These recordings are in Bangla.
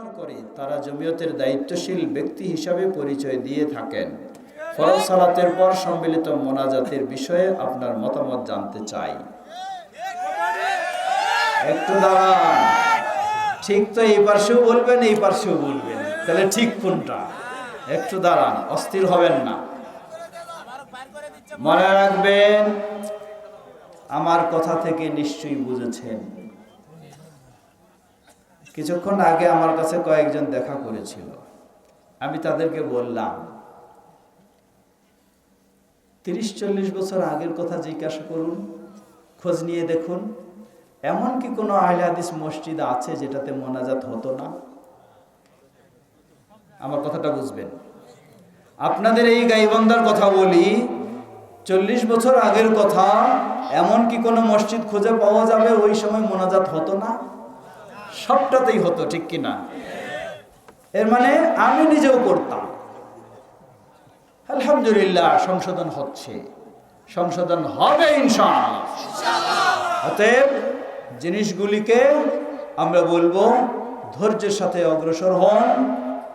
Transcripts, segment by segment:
পুরস্কার করে, তারা জমিয়তের দায়িত্বশীল ব্যক্তি হিসাবে পরিচয় দিয়ে থাকেন। ফরজ সালাতের পর সম্মিলিত মোনাজাতের বিষয়ে আপনার মতামত জানতে চাই। একটু দাঁড়ান। ঠিক তো এই পার্শ্বেও বলবেন, এই পার্শ্বেও বলবেন। তাহলে ঠিক কোনটা? একটু দাঁড়ান, অস্থির হবেন না। মনে রাখবেন, আমার কথা থেকে নিশ্চয়ই বুঝেছেন। কিছুক্ষণ আগে আমার কাছে কয়েকজন দেখা করেছিল। আমি তাদেরকে বললাম তিরিশ চল্লিশ বছর আগের কথা জিজ্ঞাসা করুন, খোঁজ নিয়ে দেখুন, এমন কি কোনো আহলে হাদিস মসজিদ আছে যেটাতে মোনাজাত হতো না? আমার কথাটা বুঝবেন। আপনাদের এই গাইবান্ধার কথা বলি, চল্লিশ বছর আগের কথা, এমন কি কোনো মসজিদ খুঁজে পাওয়া যাবে ওই সময় মোনাজাত হতো না? সবটাতেই হতো, ঠিক কিনা এর মানে আমি নিজেও করতাম। আলহামদুলিল্লাহ, সংশোধন হচ্ছে। সংশোধন হবে, ইনশাআল্লাহ। অতএব জিনিসগুলিকে আমরা বলব, ধৈর্যের সাথে অগ্রসর হন,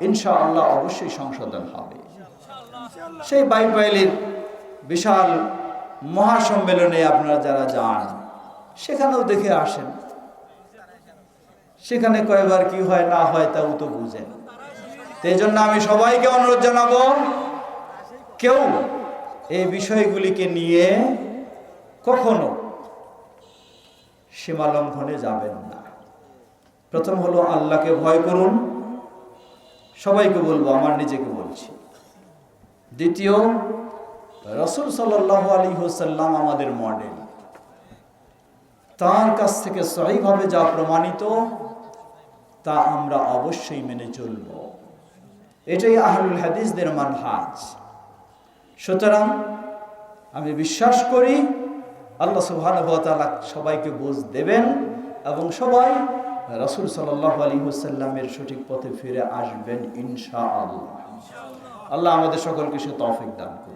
ইনশাআল্লাহ অবশ্যই সংশোধন হবে। সেই বাইপাইলের বিশাল মহাসম্মেলনে আপনারা যারা যান, সেখানেও দেখে আসেন। সেখানে কয়বার কি হয়, না হয় তাও তো বুঝেন এই জন্য আমি সবাইকে অনুরোধ জানাব, কেউ এই বিষয়গুলিকে নিয়ে কখনো সীমা লঙ্ঘনে যাবেন না। প্রথম হলো, আল্লাহকে ভয় করুন। সবাইকে বলব, আমার নিজেকে বলছি। দ্বিতীয়, রসুল সাল্লাহ আলী হোসাল্লাম আমাদের মডেল। তার কাছ থেকে সহিভাবে যা প্রমাণিত, তা আমরা অবশ্যই মেনে চলব। এটাই আহলুল হাদিসদের মানহাজ। সুতরাং আমি বিশ্বাস করি, আল্লাহ সুবহান সবাইকে বোঝ দেবেন এবং সবাই রসুল সাল্লাহ আলী হুসাল্লামের সঠিক পথে ফিরে আসবেন ইনশা আল্লাহ আল্লাহ আমাদের সকলকে সে তফিক দান করুন।